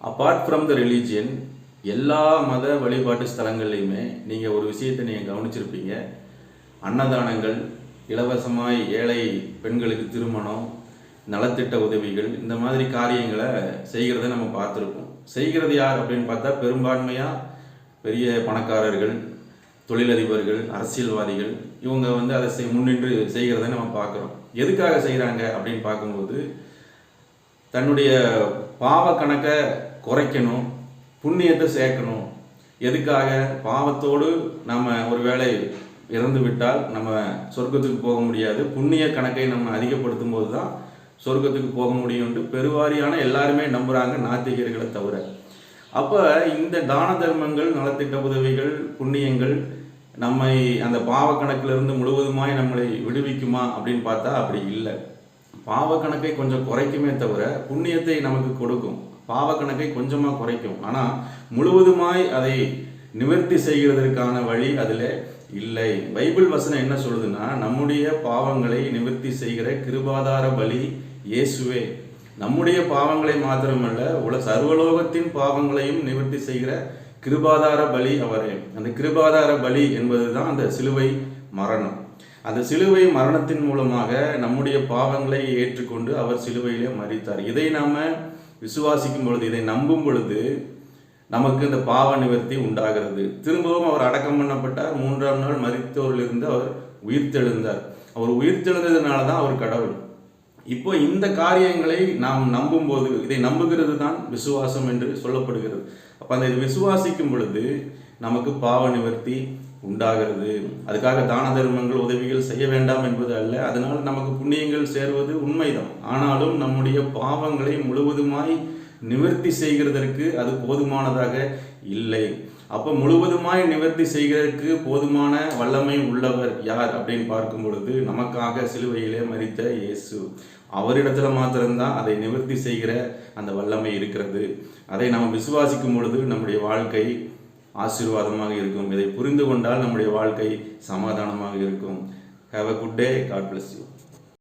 Apart from the religion எல்லா மத வழிபாட்டு ஸ்தலங்கள்லையுமே நீங்கள் ஒரு விஷயத்தை நீங்கள் கவனிச்சிருப்பீங்க. அன்னதானங்கள் இலவசமாய் ஏழை பெண்களுக்கு திருமணம் நலத்திட்ட உதவிகள் இந்த மாதிரி காரியங்களை செய்கிறத நம்ம பார்த்துருக்கோம் செய்கிறது யார் அப்படின்னு பார்த்தா பெரும்பான்மையாக பெரிய பணக்காரர்கள் தொழிலதிபர்கள் அரசியல்வாதிகள் இவங்க வந்து அதை செய் முன்னின்று செய்கிறத நம்ம பார்க்குறோம். எதுக்காக செய்கிறாங்க அப்படின்னு பார்க்கும்போது தன்னுடைய பாவ கணக்கை குறைக்கணும் புண்ணியத்தை சேர்க்கணும். எதுக்காக? பாவத்தோடு நம்ம ஒருவேளை இறந்து விட்டால் நம்ம சொர்க்கத்துக்கு போக முடியாது. புண்ணிய கணக்கை நம்ம அதிகப்படுத்தும் போது தான் சொர்க்கத்துக்கு போக முடியும்ட்டு பெருவாரியான எல்லாருமே நம்புகிறாங்க நாத்திகர்களை தவிர. அப்போ இந்த தான தர்மங்கள் நலத்திட்ட உதவிகள் புண்ணியங்கள் நம்மை அந்த பாவக்கணக்கிலிருந்து முழுவதுமாய் நம்மளை விடுவிக்குமா அப்படின்னு பார்த்தா அப்படி இல்லை. பாவ கணக்கை கொஞ்சம் குறைக்குமே தவிர புண்ணியத்தை நமக்கு கொடுக்கும். பாவ கணக்கை கொஞ்சமாக குறைக்கும். ஆனால் முழுவதுமாய் அதை நிவர்த்தி செய்கிறதற்கான வழி அதில் இல்லை. பைபிள் வசனம் என்ன சொல்லுதுன்னா நம்முடைய பாவங்களை நிவர்த்தி செய்கிற கிருபாதார பலி இயேசுவே. நம்முடைய பாவங்களை மாத்திரமல்ல உல சர்வலோகத்தின் பாவங்களையும் நிவர்த்தி செய்கிற கிருபாதார பலி அவரே. அந்த கிருபாதார பலி என்பது தான் அந்த சிலுவை மரணம். அந்த சிலுவை மரணத்தின் மூலமாக நம்முடைய பாவங்களை ஏற்றுக்கொண்டு அவர் சிலுவையிலே மறித்தார் இதை நாம் விசுவாசிக்கும் பொழுது இதை நம்பும் பொழுது நமக்கு இந்த பாவ நிவர்த்தி உண்டாகிறது. திரும்பவும் அவர் அடக்கம் பண்ணப்பட்டார். மூன்றாம் நாள் மறித்தோரிலிருந்து அவர் உயிர்த்தெழுந்தார். அவர் உயிர்த்தெழுந்ததுனால தான் அவர் கடவுள். இப்போ இந்த காரியங்களை நாம் நம்பும்போது இதை நம்புகிறது தான் விசுவாசம் என்று சொல்லப்படுகிறது. அப்போ அந்த விசுவாசிக்கும் பொழுது நமக்கு பாவ நிவர்த்தி உண்டாகிறது. அதுக்காக தான தர்மங்கள் உதவிகள் செய்ய வேண்டாம் என்பது அல்ல. அதனால் நமக்கு புண்ணியங்கள் சேர்வது உண்மைதான். ஆனாலும் நம்முடைய பாவங்களை முழுவதுமாய் நிவர்த்தி செய்கிறதற்கு அது போதுமானதாக இல்லை. அப்போ முழுவதுமாய் நிவர்த்தி செய்கிறதற்கு போதுமான வல்லமை உள்ளவர் யார் அப்படின்னு பார்க்கும் பொழுது நமக்காக சிலுவையிலே மறித்த இயேசு. அவரிடத்துல மாத்திரம்தான் அதை நிவர்த்தி செய்கிற அந்த வல்லமை இருக்கிறது. அதை நாம் விசுவாசிக்கும் பொழுது நம்முடைய வாழ்க்கை ஆசீர்வாதமாக இருக்கும். இதை புரிந்து கொண்டால் நம்முடைய வாழ்க்கை சமாதானமாக இருக்கும். Have a good day God bless you